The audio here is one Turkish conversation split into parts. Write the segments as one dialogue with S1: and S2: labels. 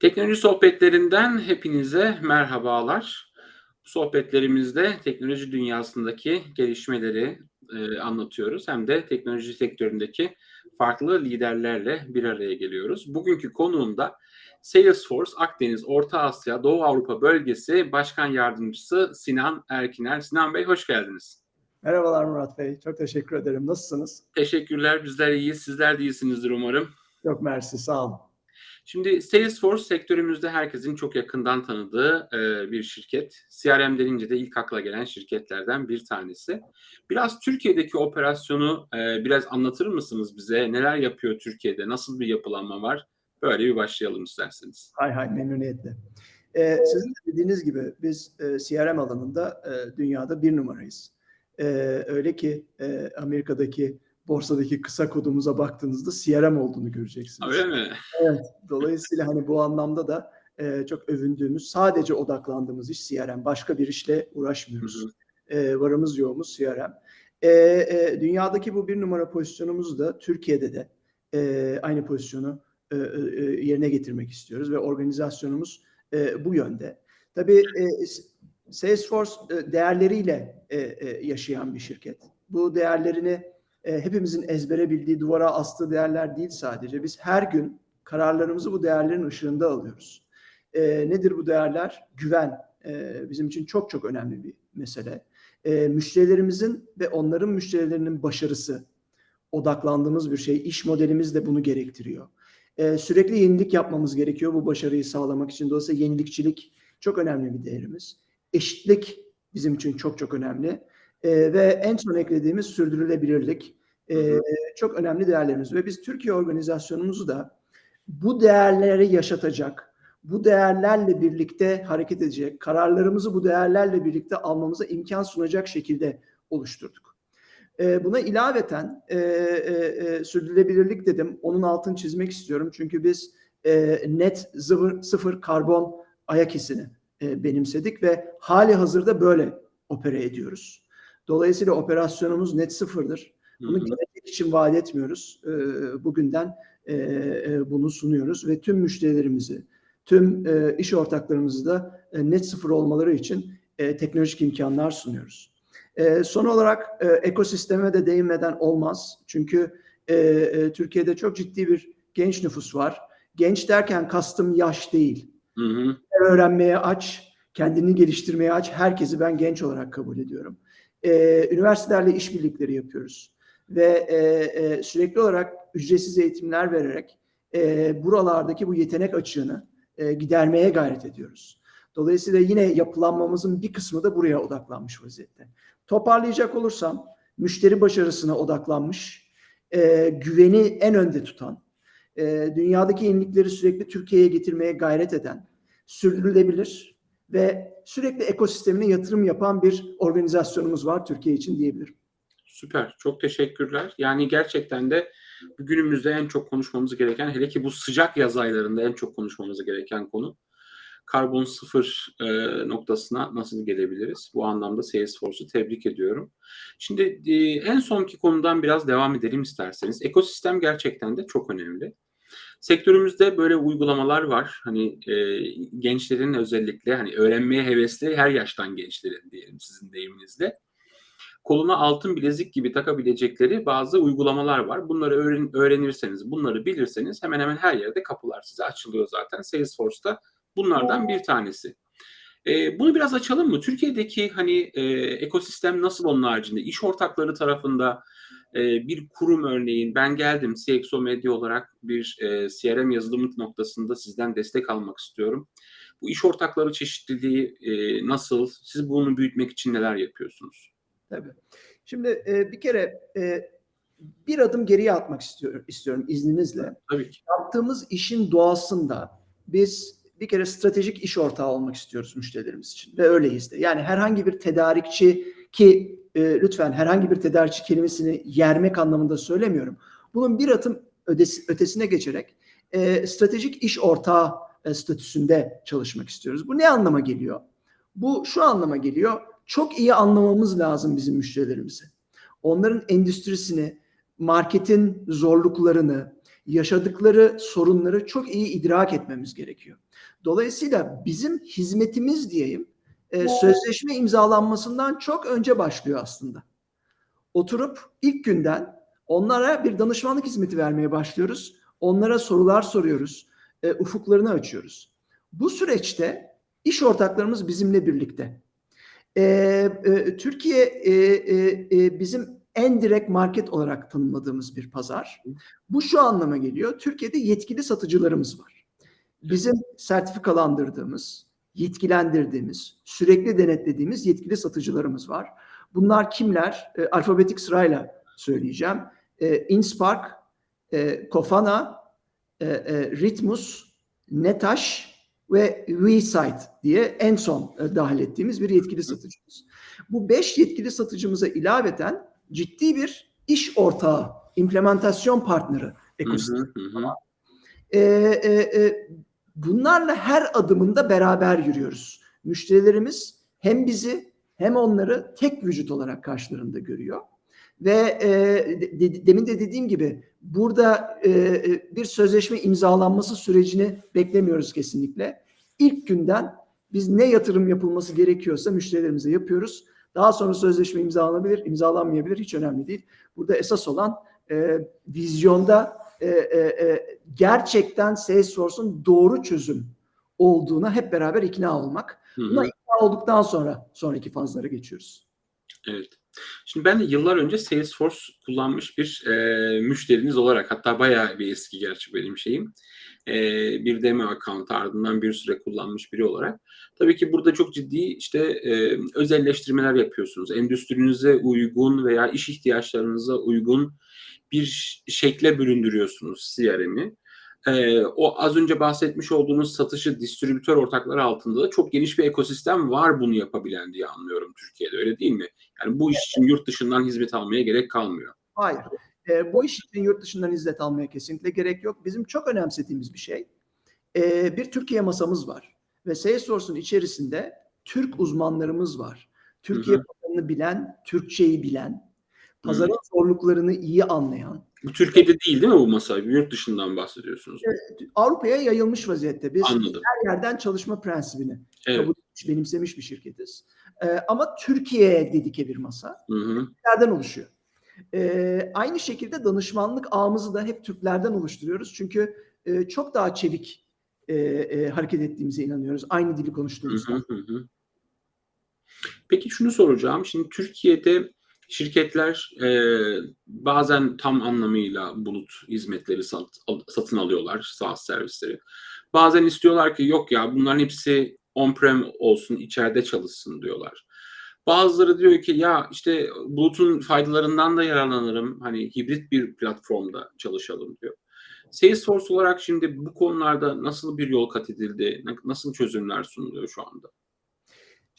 S1: Teknoloji sohbetlerinden hepinize merhabalar. Bu sohbetlerimizde teknoloji dünyasındaki gelişmeleri e, anlatıyoruz. Hem de teknoloji sektöründeki farklı liderlerle bir araya geliyoruz. Bugünkü konuğum da Salesforce Akdeniz, Orta Asya, Doğu Avrupa Bölgesi Başkan Yardımcısı Sinan Erkiner. Sinan Bey hoş geldiniz.
S2: Merhabalar Murat Bey. Çok teşekkür ederim. Nasılsınız?
S1: Teşekkürler. Bizler iyiyiz. Sizler de iyisinizdir umarım.
S2: Yok mersi. Sağ olun.
S1: Şimdi Salesforce sektörümüzde herkesin çok yakından tanıdığı e, bir şirket. CRM denince de ilk akla gelen şirketlerden bir tanesi. Biraz Türkiye'deki operasyonu e, biraz anlatır mısınız bize? Neler yapıyor Türkiye'de? Nasıl bir yapılanma var? Böyle bir başlayalım isterseniz.
S2: Hay hay memnuniyetle. Ee, sizin de dediğiniz gibi biz e, CRM alanında e, dünyada bir numarayız. E, öyle ki e, Amerika'daki borsadaki kısa kodumuza baktığınızda CRM olduğunu göreceksiniz.
S1: Öyle mi?
S2: Evet. Dolayısıyla hani bu anlamda da e, çok övündüğümüz, sadece odaklandığımız iş CRM. Başka bir işle uğraşmıyoruz.
S1: Hı hı.
S2: E, varımız yoğumuz CRM. E, e, dünyadaki bu bir numara pozisyonumuzu da Türkiye'de de e, aynı pozisyonu e, e, yerine getirmek istiyoruz ve organizasyonumuz e, bu yönde. Tabii e, Salesforce e, değerleriyle e, e, yaşayan bir şirket. Bu değerlerini e, hepimizin ezbere bildiği, duvara astığı değerler değil sadece. Biz her gün kararlarımızı bu değerlerin ışığında alıyoruz. E, nedir bu değerler? Güven e, bizim için çok çok önemli bir mesele. E, müşterilerimizin ve onların müşterilerinin başarısı odaklandığımız bir şey. İş modelimiz de bunu gerektiriyor. E, sürekli yenilik yapmamız gerekiyor bu başarıyı sağlamak için. Dolayısıyla yenilikçilik çok önemli bir değerimiz. Eşitlik bizim için çok çok önemli. E, ve en son eklediğimiz sürdürülebilirlik e, çok önemli değerlerimiz. Ve biz Türkiye organizasyonumuzu da bu değerleri yaşatacak, bu değerlerle birlikte hareket edecek, kararlarımızı bu değerlerle birlikte almamıza imkan sunacak şekilde oluşturduk. E, buna ilaveten e, e, e, sürdürülebilirlik dedim. Onun altını çizmek istiyorum. Çünkü biz e, net sıfır, sıfır karbon ayak izini e, benimsedik ve hali hazırda böyle opere ediyoruz. Dolayısıyla operasyonumuz net sıfırdır. Bunu gelecek için vaat etmiyoruz. E, bugünden e, e, bunu sunuyoruz ve tüm müşterilerimizi, tüm e, iş ortaklarımızı da e, net sıfır olmaları için e, teknolojik imkanlar sunuyoruz. E, son olarak e, ekosisteme de değinmeden olmaz. Çünkü e, e, Türkiye'de çok ciddi bir genç nüfus var. Genç derken kastım yaş değil.
S1: Hı hı.
S2: Öğrenmeye aç, kendini geliştirmeye aç. Herkesi ben genç olarak kabul ediyorum. E, üniversitelerle işbirlikleri yapıyoruz. Ve e, e, sürekli olarak ücretsiz eğitimler vererek e, buralardaki bu yetenek açığını e, gidermeye gayret ediyoruz. Dolayısıyla yine yapılanmamızın bir kısmı da buraya odaklanmış vaziyette. Toparlayacak olursam müşteri başarısına odaklanmış, e, güveni en önde tutan, e, dünyadaki yenilikleri sürekli Türkiye'ye getirmeye gayret eden, sürdürülebilir ve sürekli ekosistemine yatırım yapan bir organizasyonumuz var Türkiye için diyebilirim.
S1: Süper. Çok teşekkürler. Yani gerçekten de günümüzde en çok konuşmamız gereken hele ki bu sıcak yaz aylarında en çok konuşmamız gereken konu karbon sıfır e, noktasına nasıl gelebiliriz? Bu anlamda Salesforce'u tebrik ediyorum. Şimdi e, en sonki konudan biraz devam edelim isterseniz. Ekosistem gerçekten de çok önemli. Sektörümüzde böyle uygulamalar var. Hani e, gençlerin özellikle hani öğrenmeye hevesli her yaştan gençlerin diyelim sizin deyiminizle koluna altın bilezik gibi takabilecekleri bazı uygulamalar var. Bunları öğren- öğrenirseniz, bunları bilirseniz hemen hemen her yerde kapılar size açılıyor zaten. Salesforce'da bunlardan bir tanesi. Ee, bunu biraz açalım mı? Türkiye'deki hani e, ekosistem nasıl onun haricinde? İş ortakları tarafında e, bir kurum örneğin ben geldim CXO Medya olarak bir e, CRM yazılımı noktasında sizden destek almak istiyorum. Bu iş ortakları çeşitliliği e, nasıl? Siz bunu büyütmek için neler yapıyorsunuz?
S2: Tabii. Şimdi e, bir kere e, bir adım geriye atmak istiyorum, istiyorum izninizle.
S1: Tabii ki.
S2: Yaptığımız işin doğasında biz bir kere stratejik iş ortağı olmak istiyoruz müşterilerimiz için ve öyleyiz de. Yani herhangi bir tedarikçi ki e, lütfen herhangi bir tedarikçi kelimesini yermek anlamında söylemiyorum. Bunun bir atım ödesi, ötesine geçerek e, stratejik iş ortağı e, statüsünde çalışmak istiyoruz. Bu ne anlama geliyor? Bu şu anlama geliyor. Çok iyi anlamamız lazım bizim müşterilerimizi. Onların endüstrisini, marketin zorluklarını, yaşadıkları sorunları çok iyi idrak etmemiz gerekiyor. Dolayısıyla bizim hizmetimiz diyeyim e, sözleşme imzalanmasından çok önce başlıyor aslında. Oturup ilk günden onlara bir danışmanlık hizmeti vermeye başlıyoruz. Onlara sorular soruyoruz. E, ufuklarını açıyoruz. Bu süreçte iş ortaklarımız bizimle birlikte. E, e, Türkiye e, e, e, bizim en direkt market olarak tanımladığımız bir pazar. Bu şu anlama geliyor. Türkiye'de yetkili satıcılarımız var. Bizim sertifikalandırdığımız, yetkilendirdiğimiz, sürekli denetlediğimiz yetkili satıcılarımız var. Bunlar kimler? E, alfabetik sırayla söyleyeceğim. E, Inspark, e, Kofana, e, e, Ritmus, Netaş ve WeSite diye en son e, dahil ettiğimiz bir yetkili satıcımız. Bu beş yetkili satıcımıza ilaveten ciddi bir iş ortağı, implementasyon partneri ekosistemi. E, e, e, bunlarla her adımında beraber yürüyoruz. Müşterilerimiz hem bizi hem onları tek vücut olarak karşılarında görüyor. Ve e, de- de- demin de dediğim gibi burada e, bir sözleşme imzalanması sürecini beklemiyoruz kesinlikle. İlk günden biz ne yatırım yapılması gerekiyorsa müşterilerimize yapıyoruz. Daha sonra sözleşme imzalanabilir, imzalanmayabilir hiç önemli değil. Burada esas olan e, vizyonda e, e, e, gerçekten Salesforce'un doğru çözüm olduğuna hep beraber ikna olmak. Buna ikna olduktan sonra sonraki fazlara geçiyoruz.
S1: Evet. Şimdi ben de yıllar önce Salesforce kullanmış bir e, müşteriniz olarak hatta bayağı bir eski gerçi benim şeyim. E, bir demo account ardından bir süre kullanmış biri olarak. Tabii ki burada çok ciddi işte e, özelleştirmeler yapıyorsunuz. Endüstrinize uygun veya iş ihtiyaçlarınıza uygun bir şekle büründürüyorsunuz CRM'i. Ee, o az önce bahsetmiş olduğunuz satışı distribütör ortakları altında da çok geniş bir ekosistem var bunu yapabilen diye anlıyorum Türkiye'de öyle değil mi? Yani bu iş için yurt dışından hizmet almaya gerek kalmıyor.
S2: Hayır. E, bu iş için yurt dışından hizmet almaya kesinlikle gerek yok. Bizim çok önemsediğimiz bir şey. e, bir Türkiye masamız var. Ve Salesforce'un içerisinde Türk uzmanlarımız var. Türkiye
S1: Hı hı.
S2: pazarını bilen, Türkçeyi bilen, pazarın zorluklarını iyi anlayan,
S1: Bu Türkiye'de değil değil mi bu masa? Yurt dışından bahsediyorsunuz.
S2: Avrupa'ya yayılmış vaziyette. Biz
S1: Anladım.
S2: her yerden çalışma prensibini
S1: Evet.
S2: kabul etmiş, benimsemiş bir şirketiz. E, ama Türkiye'ye dedike bir masa.
S1: Hı hı.
S2: Türklerden oluşuyor. Ee, aynı şekilde danışmanlık ağımızı da hep Türklerden oluşturuyoruz. Çünkü e, çok daha çevik e, e, hareket ettiğimize inanıyoruz. Aynı dili konuştuğumuzda.
S1: hı hı hı. Peki şunu soracağım. Şimdi Türkiye'de şirketler e, bazen tam anlamıyla bulut hizmetleri sat- al- satın alıyorlar, SaaS servisleri. Bazen istiyorlar ki yok ya bunların hepsi on-prem olsun, içeride çalışsın diyorlar. Bazıları diyor ki ya işte bulutun faydalarından da yararlanırım. Hani hibrit bir platformda çalışalım diyor. Salesforce olarak şimdi bu konularda nasıl bir yol kat edildi? na- Nasıl çözümler sunuluyor şu anda?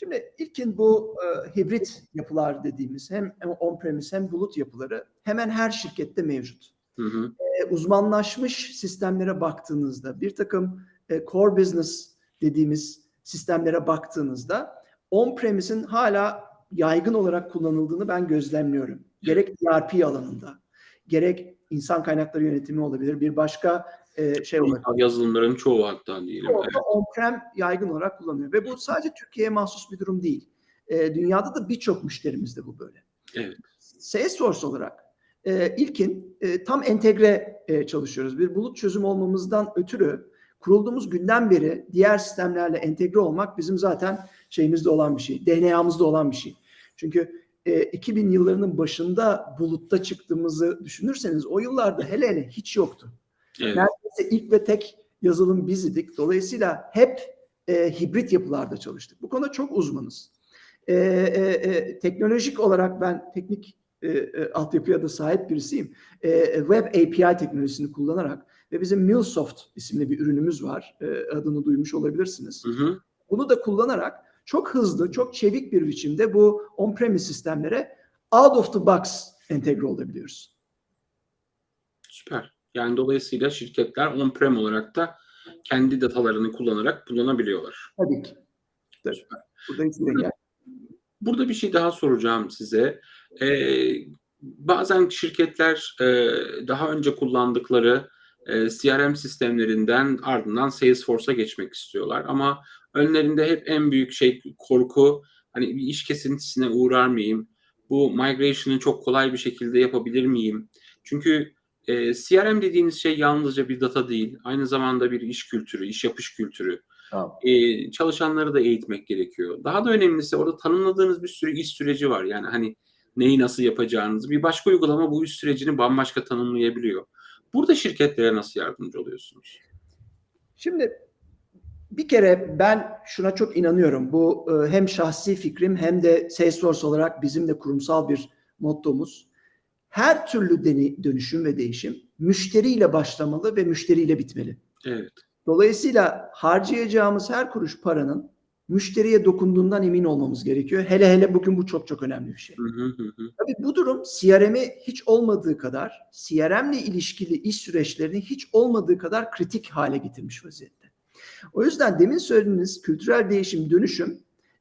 S2: Şimdi ilkin bu e, hibrit yapılar dediğimiz hem on-premise hem bulut yapıları hemen her şirkette mevcut.
S1: Hı hı.
S2: E, uzmanlaşmış sistemlere baktığınızda bir takım e, core business dediğimiz sistemlere baktığınızda on-premise'in hala yaygın olarak kullanıldığını ben gözlemliyorum. Gerek ERP alanında, gerek insan kaynakları yönetimi olabilir, bir başka e, şey olabilir.
S1: Yazılımların çoğu hatta diyelim.
S2: Orada on-prem yaygın olarak kullanıyor. Ve bu sadece Türkiye'ye mahsus bir durum değil. E, dünyada da birçok müşterimizde bu böyle.
S1: Evet.
S2: Salesforce olarak e, ilkin e, tam entegre e, çalışıyoruz. Bir bulut çözüm olmamızdan ötürü kurulduğumuz günden beri diğer sistemlerle entegre olmak bizim zaten şeyimizde olan bir şey. DNA'mızda olan bir şey. Çünkü e, 2000 yıllarının başında bulutta çıktığımızı düşünürseniz o yıllarda hele hele hiç yoktu.
S1: Evet.
S2: Neredeyse ilk ve tek yazılım biz idik. Dolayısıyla hep e, hibrit yapılarda çalıştık. Bu konuda çok uzmanız. E, e, e, teknolojik olarak ben teknik e, e, altyapıya da sahip birisiyim. E, Web API teknolojisini kullanarak ve bizim MuleSoft isimli bir ürünümüz var. E, adını duymuş olabilirsiniz.
S1: Hı hı.
S2: Bunu da kullanarak çok hızlı, çok çevik bir biçimde bu on-premise sistemlere out of the box entegre olabiliyoruz.
S1: Süper. Yani dolayısıyla şirketler on-prem olarak da kendi datalarını kullanarak kullanabiliyorlar.
S2: Tabii ki. Tabii. Burada
S1: Burada bir şey daha soracağım size. Ee, bazen şirketler e, daha önce kullandıkları e, CRM sistemlerinden ardından Salesforce'a geçmek istiyorlar. Ama önlerinde hep en büyük şey korku hani bir iş kesintisine uğrar mıyım? Bu migration'ı çok kolay bir şekilde yapabilir miyim? Çünkü e, CRM dediğiniz şey yalnızca bir data değil, aynı zamanda bir iş kültürü, iş yapış kültürü.
S3: Tamam.
S1: E, çalışanları da eğitmek gerekiyor. Daha da önemlisi orada tanımladığınız bir sürü iş süreci var. Yani hani neyi nasıl yapacağınızı bir başka uygulama bu iş sürecini bambaşka tanımlayabiliyor. Burada şirketlere nasıl yardımcı oluyorsunuz?
S2: Şimdi bir kere ben şuna çok inanıyorum. Bu e, hem şahsi fikrim hem de Salesforce olarak bizim de kurumsal bir mottomuz. Her türlü dönüşüm ve değişim müşteriyle başlamalı ve müşteriyle bitmeli.
S1: Evet.
S2: Dolayısıyla harcayacağımız her kuruş paranın müşteriye dokunduğundan emin olmamız gerekiyor. Hele hele bugün bu çok çok önemli bir şey. Tabii bu durum CRM'i hiç olmadığı kadar, CRM'le ilişkili iş süreçlerini hiç olmadığı kadar kritik hale getirmiş vaziyette. O yüzden demin söylediğiniz kültürel değişim, dönüşüm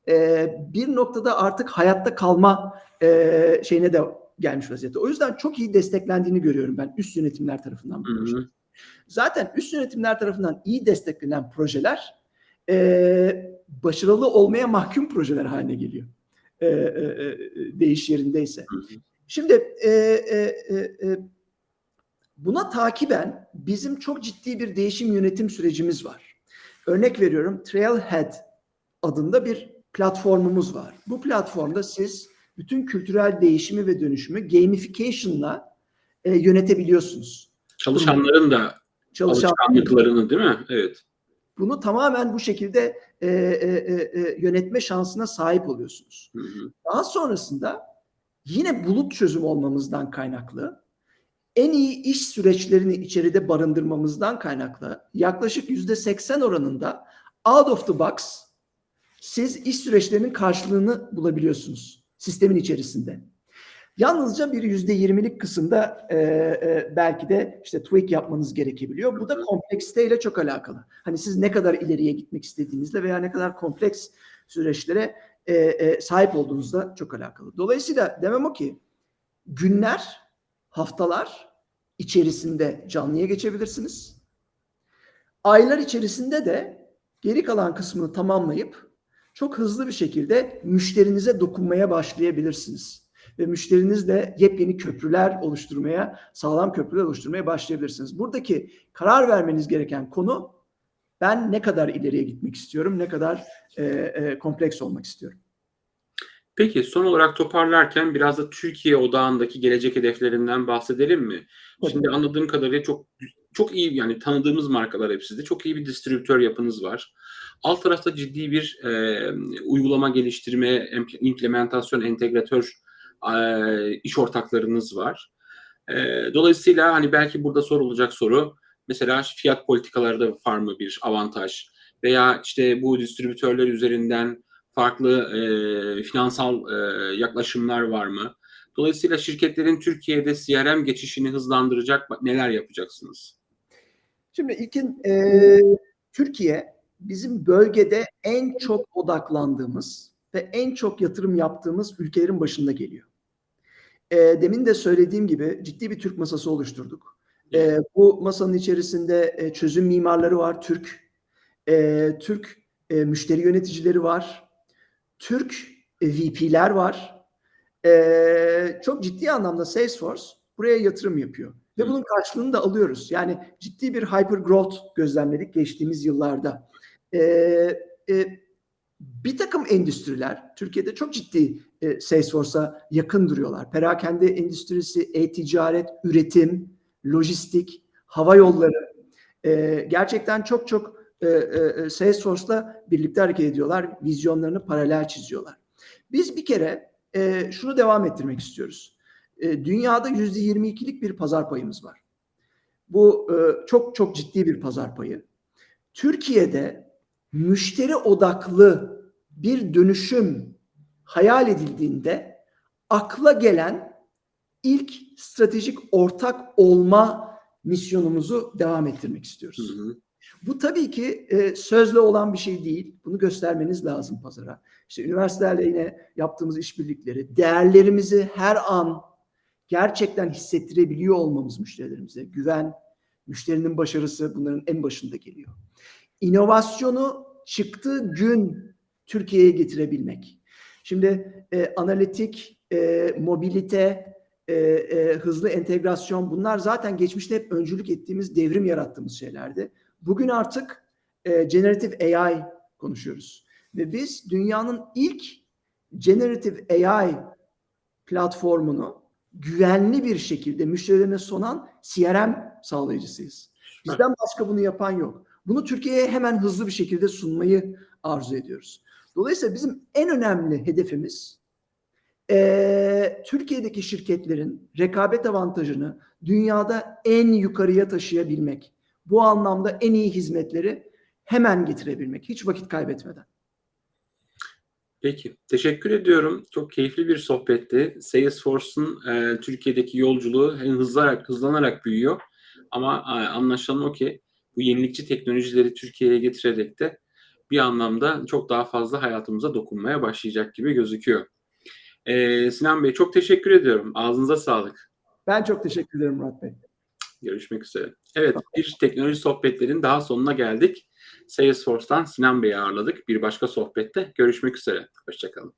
S2: e, bir noktada artık hayatta kalma e, şeyine de gelmiş vaziyette. O yüzden çok iyi desteklendiğini görüyorum ben üst yönetimler tarafından. bu
S1: Hı
S2: proje.
S1: hı.
S2: Zaten üst yönetimler tarafından iyi desteklenen projeler e, başarılı olmaya mahkum projeler haline geliyor. E, e, e, değiş yerindeyse. Şimdi e, e, e, e, buna takiben bizim çok ciddi bir değişim yönetim sürecimiz var. Örnek veriyorum Trailhead adında bir platformumuz var. Bu platformda siz bütün kültürel değişimi ve dönüşümü gamification'la e, yönetebiliyorsunuz.
S1: Çalışanların da
S2: Çalışan
S1: alışkanlıklarını değil mi? Evet.
S2: bunu tamamen bu şekilde e, e, e, e, yönetme şansına sahip oluyorsunuz.
S1: Hı hı.
S2: Daha sonrasında yine bulut çözüm olmamızdan kaynaklı en iyi iş süreçlerini içeride barındırmamızdan kaynaklı yaklaşık yüzde 80 oranında out of the box siz iş süreçlerinin karşılığını bulabiliyorsunuz sistemin içerisinde. Yalnızca bir yüzde yirmilik kısımda e, e, belki de işte tweak yapmanız gerekebiliyor. Bu da kompleksiteyle çok alakalı. Hani siz ne kadar ileriye gitmek istediğinizle veya ne kadar kompleks süreçlere e, e, sahip olduğunuzda çok alakalı. Dolayısıyla demem o ki günler, haftalar içerisinde canlıya geçebilirsiniz. Aylar içerisinde de geri kalan kısmını tamamlayıp çok hızlı bir şekilde müşterinize dokunmaya başlayabilirsiniz. Ve müşterinizle yepyeni köprüler oluşturmaya, sağlam köprüler oluşturmaya başlayabilirsiniz. Buradaki karar vermeniz gereken konu ben ne kadar ileriye gitmek istiyorum, ne kadar e, e, kompleks olmak istiyorum.
S1: Peki son olarak toparlarken biraz da Türkiye odağındaki gelecek hedeflerinden bahsedelim mi?
S2: Tabii.
S1: Şimdi anladığım kadarıyla çok çok iyi yani tanıdığımız markalar hepsi de çok iyi bir distribütör yapınız var. Alt tarafta ciddi bir e, uygulama geliştirme, em- implementasyon, entegratör e, iş ortaklarınız var. E, dolayısıyla hani belki burada sorulacak soru mesela fiyat politikaları da var mı bir avantaj? Veya işte bu distribütörler üzerinden farklı e, finansal e, yaklaşımlar var mı? Dolayısıyla şirketlerin Türkiye'de CRM geçişini hızlandıracak neler yapacaksınız?
S2: Şimdi ilkin e, Türkiye bizim bölgede en çok odaklandığımız ve en çok yatırım yaptığımız ülkelerin başında geliyor. E, demin de söylediğim gibi ciddi bir Türk masası oluşturduk. E, bu masanın içerisinde e, çözüm mimarları var, Türk. E, Türk e, müşteri yöneticileri var. Türk e, VP'ler var. E, çok ciddi anlamda Salesforce buraya yatırım yapıyor. Ve bunun karşılığını da alıyoruz. Yani ciddi bir hyper growth gözlemledik geçtiğimiz yıllarda. E, e, bir takım endüstriler Türkiye'de çok ciddi e, Salesforce'a yakın duruyorlar. Perakende endüstrisi, e-ticaret, üretim, lojistik, hava yolları e, gerçekten çok çok e, e, Salesforce'la birlikte hareket ediyorlar. Vizyonlarını paralel çiziyorlar. Biz bir kere e, şunu devam ettirmek istiyoruz. E, dünyada yüzde 22'lik bir pazar payımız var. Bu e, çok çok ciddi bir pazar payı. Türkiye'de müşteri odaklı bir dönüşüm hayal edildiğinde akla gelen ilk stratejik ortak olma misyonumuzu devam ettirmek istiyoruz.
S1: Hı hı.
S2: Bu tabii ki e, sözle olan bir şey değil. Bunu göstermeniz lazım pazara. İşte üniversitelerle yine yaptığımız işbirlikleri, değerlerimizi her an gerçekten hissettirebiliyor olmamız müşterilerimize. Güven, Müşterinin başarısı bunların en başında geliyor. İnovasyonu çıktığı gün Türkiye'ye getirebilmek. Şimdi e, analitik, e, mobilite, e, e, hızlı entegrasyon bunlar zaten geçmişte hep öncülük ettiğimiz, devrim yarattığımız şeylerdi. Bugün artık e, generative AI konuşuyoruz. Ve biz dünyanın ilk generative AI platformunu güvenli bir şekilde müşterilerine sunan CRM sağlayıcısıyız. Bizden başka bunu yapan yok. Bunu Türkiye'ye hemen hızlı bir şekilde sunmayı arzu ediyoruz. Dolayısıyla bizim en önemli hedefimiz eee, Türkiye'deki şirketlerin rekabet avantajını dünyada en yukarıya taşıyabilmek. Bu anlamda en iyi hizmetleri hemen getirebilmek. Hiç vakit kaybetmeden.
S1: Peki, teşekkür ediyorum. Çok keyifli bir sohbetti. Salesforce'un e, Türkiye'deki yolculuğu hızlanarak, hızlanarak büyüyor. Ama e, anlaşılan o ki bu yenilikçi teknolojileri Türkiye'ye getirerek de bir anlamda çok daha fazla hayatımıza dokunmaya başlayacak gibi gözüküyor. E, Sinan Bey çok teşekkür ediyorum. Ağzınıza sağlık.
S2: Ben çok teşekkür ederim Murat Bey.
S1: Görüşmek üzere. Evet, bir teknoloji sohbetlerin daha sonuna geldik. Salesforce'tan Sinan Bey'i ağırladık. Bir başka sohbette görüşmek üzere. Hoşçakalın.